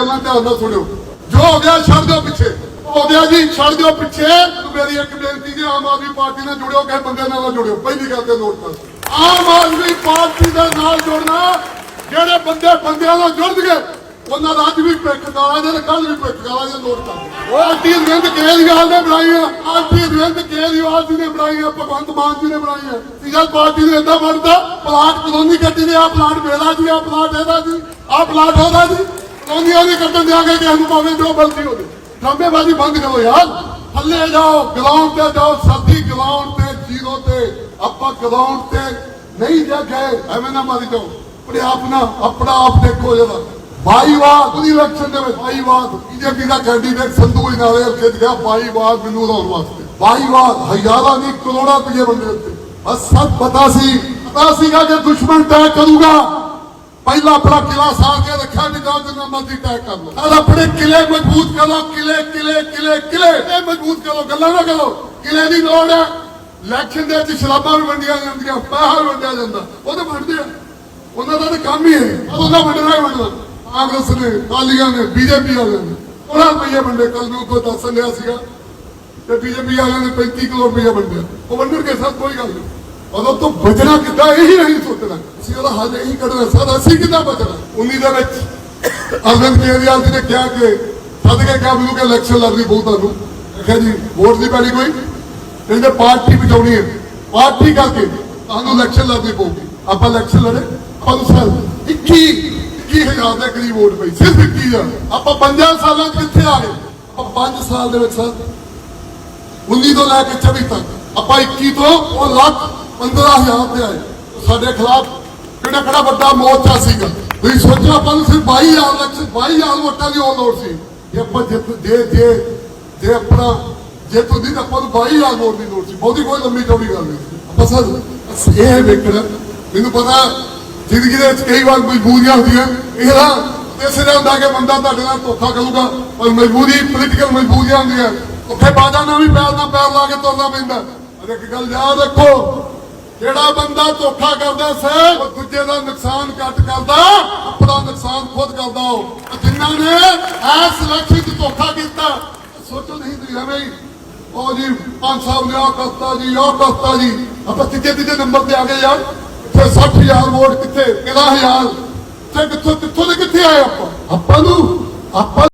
ਗੱਲਾਂ ਧਿਆਨ ਨਾਲ ਸੁਣਿਓ। ਜੋ ਹੋ ਗਿਆ ਛੱਡ ਦਿਓ ਪਿੱਛੇ। ਹੋ ਗਿਆ ਜੀ, ਛੱਡ ਦਿਓ ਪਿੱਛੇ। ਮੇਰੀ ਇੱਕ ਬੇਨਤੀ ਜੀ, ਆਮ ਆਦਮੀ ਪਾਰਟੀ ਨਾਲ ਜੁੜਿਓ, ਕਿਸੇ ਬੰਦੇ ਨਾਲ ਜੁੜਿਓ। ਪਹਿਲੀ ਗੱਲ ਤੇ ਨੋਟ ਕਰ ਆਮ ਆਦਮੀ ਪਾਰਟੀ ਦੇ ਨਾਲ ਜੁੜਨਾ, ਜਿਹੜੇ ਬੰਦੇ ਬੰਦਿਆਂ ਨਾਲ ਜੁੜਨਗੇ, ਉਹਨਾਂ ਦਾ ਅੱਜ ਵੀ ਪਿੱਖ ਕਾਲਾ ਜੇ ਕੱਲ ਵੀ ਪਿੱਖ ਕਾਲਾ ਜੇ ਨੋਟ ਕਰ ਉਹ ਆਂਟੀ ਰਵਿੰਦ ਕੇਜਰੀਵਾਲ ਨੇ ਬਣਾਈਆਂ ਆਂਟੀ ਰਵਿੰਦ ਕੇਜਰੀਵਾਲ ਜੀ ਨੇ ਬਣਾਈਆਂ ਭਗਵੰਤ ਮਾਨ ਜੀ ਨੇ ਬਣਾਈਆਂ ਸੀਗਲ ਪਾਰਟੀ ਨੇ ਏਦਾਂ ਬਣਦਾ, ਪਲਾਟ ਕਲੋਨੀ ਕੱਟੀ ਦੇ ਆ, ਪਲਾਟ ਮੇਰਾ ਜੀ, ਆ ਪਲਾਟ ਇਹਦਾ ਜੀ, ਆ ਪਲਾਟ ਉਹਦਾ ਜੀ। ਕਲੋਨੀਆਂ ਨਹੀਂ ਕੱਟਣ ਦਿਆਂਗੇ ਕਿ ਸਾਨੂੰ ਭਾਵੇਂ ਜੋ ਬਲਦੀ ਹੋਵੇ ਡਰਾਮੇਬਾਜ਼ੀ ਬੰਦ ਕਰੋ ਯਾਰ। ਥੱਲੇ ਜਾਓ ਗਰਾਊਂਡ ਤੇ ਜਾਓ ਸਾਥੀ ਗਰਾਊਂਡ ਤੇ, ਜ਼ੀਰੋ ਤੇ। ਆਪਾਂ ਗਰਾਊਂਡ ਤੇ ਨਹੀਂ ਜਾ ਗਏ ਐਵੇਂ ਨਾ ਮਾਰੀ ਜਾਓ। ਆਪਣੇ ਆਪ ਨਾ, ਆਪਣਾ ਆਪ ਦੇਖੋ ਜਰਾ। ਬਾਈਵਾਦ, ਉਹਦੀ ਇਲੈਕਸ਼ਨ ਦੇ ਵਿੱਚ ਬਾਈਵਾਦ। ਬੀਜੇਪੀ ਦਾ ਕੈਂਡੀਡੇਟ ਸੰਧੂ ਇਨਾਲੇ ਖਿੱਚ ਗਿਆ, ਬਾਈਵਾਦ ਮੈਨੂੰ ਲਾਉਣ ਵਾਸਤੇ। ਬਾਈਵਾਦ, ਹਜ਼ਾਰਾਂ ਨਹੀਂ ਕਰੋੜਾਂ ਰੁਪਏ ਬੰਦੇ ਉੱਤੇ। ਬਸ ਸਭ ਪਤਾ ਸੀ। ਪਤਾ ਸੀਗਾ ਕਿ ਦੁਸ਼ਮਣ ਤੈਅ ਕਰੂਗਾ। ਪਹਿਲਾਂ ਆਪਣਾ ਕਿਲਾ ਸਾਰ ਕੇ ਰੱਖਿਆ ਨਹੀਂ ਜਿੰਨਾ ਮਰਜ਼ੀ ਤੈਅ ਕਰ ਲਓ। ਨਾਲ ਆਪਣੇ ਕਿਲੇ ਮਜ਼ਬੂਤ ਕਰੋ, ਕਿਲੇ ਕਿਲੇ ਕਿਲੇ ਕਿਲੇ। ਇਹ ਮਜ਼ਬੂਤ ਕਰੋ, ਗੱਲਾਂ ਨਾ ਕਰੋ। ਕਿਲੇ ਦੀ ਲੋੜ ਹੈ। ਇਲੈਕਸ਼ਨ ਦੇ ਵਿੱਚ ਸ਼ਰਾਬਾਂ ਵੀ ਵੰਡੀਆਂ ਜਾਂਦੀਆਂ, ਪੈਸਾ ਵੰਡਿਆ ਜਾਂਦਾ। ਉਹ ਤਾਂ ਵੰਡਦੇ ਆ। ਉਹਨਾਂ ਦਾ ਤਾਂ ਕੰਮ ਹੀ ਹੈ। ਉਹ ਉਹਨਾਂ ਵੰਡਣਾ ਹੀ ਵੰਡਣਾ। ਕਾਂਗਰਸ ਨੇ ਕਾਲੀਆਂ ਨੇ, ਬੀਜੇਪੀ ਵਾਲਿਆਂ ਨੇ। ਉਹਨਾਂ ਰੁਪਈਏ ਵੰਡੇ। ਕੱਲ ਨੂੰ ਕੋਈ ਦੱਸ ਲਿਆ ਸੀਗਾ ਤੇ ਬੀਜੇਪੀ ਵਾਲਿਆਂ ਨੇ 35 ਕਰੋੜ ਰੁਪਈਆ ਵੰਡਿਆ। ਉਹ ਵੰਡਣਗੇ ਸਭ ਕੋਈ ਗੱਲ ਨਹੀਂ। ਉਦੋਂ ਤੋਂ ਬਚਣਾ ਕਿੱਦਾਂ, ਇਹੀ ਨਹੀਂ ਸੋਚਣਾ। ਅਸੀਂ ਉਹਦਾ ਹੱਲ ਇਹੀ ਕੱਢਣਾ ਸਰ ਅਸੀਂ ਕਿੱਦਾਂ ਬਚਣਾ। 19 ਦੇ ਵਿੱਚ। ਅਰਵਿੰਦ ਕੇਜਰੀਵਾਲ ਜੀ ਨੇ ਕਿਹਾ ਕਿ ਸਦ ਕੇ ਕਿਹਾ ਮੈਨੂੰ ਕਿ ਇਲੈਕਸ਼ਨ ਲੜਨੀ ਪਊ ਤੁਹਾਨੂੰ। ਆਖਿਆ ਜੀ ਵੋਟ ਦੀ ਪੈਣੀ ਕੋਈ। ਕਹਿੰਦੇ ਪਾਰਟੀ ਬਚਾਉਣੀ ਹੈ। ਪਾਰਟੀ ਕਰਕੇ ਤੁਹਾਨੂੰ ਇਲੈਕਸ਼ਨ ਲੜਨੀ ਪਊਗੀ। ਆਪਾਂ ਇਲੈਕਸ਼ਨ ਲੜੇ ਪੰਜ ਸਾਲ 21 21000 ਦੇ ਕਰੀਬ ਵੋਟ ਪਈ ਸਿਰਫ 21000 ਆਪਾਂ 5 ਸਾਲਾਂ ਕਿੱਥੇ ਆ ਗਏ? ਆਪਾਂ 5 ਸਾਲ ਦੇ ਵਿੱਚ ਸਰ। 19 ਤੋਂ ਲੈ ਕੇ 24 ਤੱਕ। ਆਪਾਂ 21 ਤੋਂ ਉਹ ਲੱਖ 15000 ਤੇ ਆਏ। ਸਾਡੇ ਖਿਲਾਫ ਕਿਹੜਾ ਕਿਹੜਾ ਵੱਡਾ ਮੋਰਚਾ ਸੀਗਾ? ਤੁਸੀਂ ਸੋਚੋ ਆਪਾਂ ਨੂੰ ਸਿਰਫ 22000 ਲੱਖ 22000 ਵੋਟਾਂ ਦੀ ਉਹ ਲੋੜ ਸੀ। ਜੇ ਆਪਾਂ ਜੇ ਜੇ ਜੇ ਆਪਣਾ, ਜੇ ਤੁਸੀਂ ਤਾਂ ਆਪਾਂ ਨੂੰ 22000 ਵੋਟ ਦੀ ਲੋੜ ਸੀ। ਬਹੁਤੀ ਕੋਈ ਲੰਮੀ ਚੌੜੀ ਗੱਲ ਨਹੀਂ ਆਪਾਂ ਸਰ ਇਹ ਵੇਖਣਾ। ਮੈਨੂੰ ਪਤਾ, ਜ਼ਿੰਦਗੀ ਦੇ ਵਿੱਚ ਕਈ ਵਾਰ ਮਜਬੂਰੀਆਂ ਹੁੰਦੀਆਂ। ਇਹਦਾ ਇਸੇ ਦਾ ਹੁੰਦਾ ਕਿ ਬੰਦਾ ਤੁਹਾਡੇ ਨਾਲ ਧੋਖਾ ਕਰੂਗਾ, ਪਰ ਮਜਬੂਰੀ ਪੋਲੀਟੀਕਲ ਮਜਬੂਰੀਆਂ ਹੁੰਦੀਆਂ। ਉੱਥੇ ਬਾਜਾਂ ਨਾਲ ਵੀ ਪੈਰ ਨਾਲ ਪੈਰ ਲਾ ਕੇ ਤੁਰਨਾ ਪੈਂਦਾ। ਅਰੇ ਇੱਕ ਗੱਲ ਯਾਦ ਰੱਖੋ ਜਿਹੜਾ ਬੰਦਾ ਧੋਖਾ ਕਰਦਾ ਸੇ, ਉਹ ਦੂਜੇ ਦਾ ਨੁਕਸਾਨ ਘੱਟ ਕਰਦਾ, ਆਪਣਾ ਨੁਕਸਾਨ ਖੁਦ ਕਰਦਾ ਉਹ। ਜਿਨ੍ਹਾਂ ਨੇ ਐਸ ਇਲੈਕਸ਼ਨ 'ਚ ਧੋਖਾ ਕੀਤਾ, ਸੋਚੋ ਨਹੀਂ ਤੁਸੀਂ ਐਵੇਂ ਉਹ ਜੀ, ਪੰਜ ਸਾਹਿਬ ਨੇ ਆਹ ਕਰਤਾ ਜੀ ਉਹ ਕਰਤਾ ਜੀ। ਆਪਾਂ ਤੀਜੇ ਤੀਜੇ ਨੰਬਰ ਤੇ ਆ ਗਏ ਯਾਰ। ਇੱਥੇ 60000 ਵੋਟ ਕਿੱਥੇ? 11000 ਤੇ ਕਿੱਥੋਂ ਕਿੱਥੋਂ ਦੇ ਕਿੱਥੇ ਆਏ ਆਪਾਂ? ਆਪਾਂ ਨੂੰ ਆਪਾਂ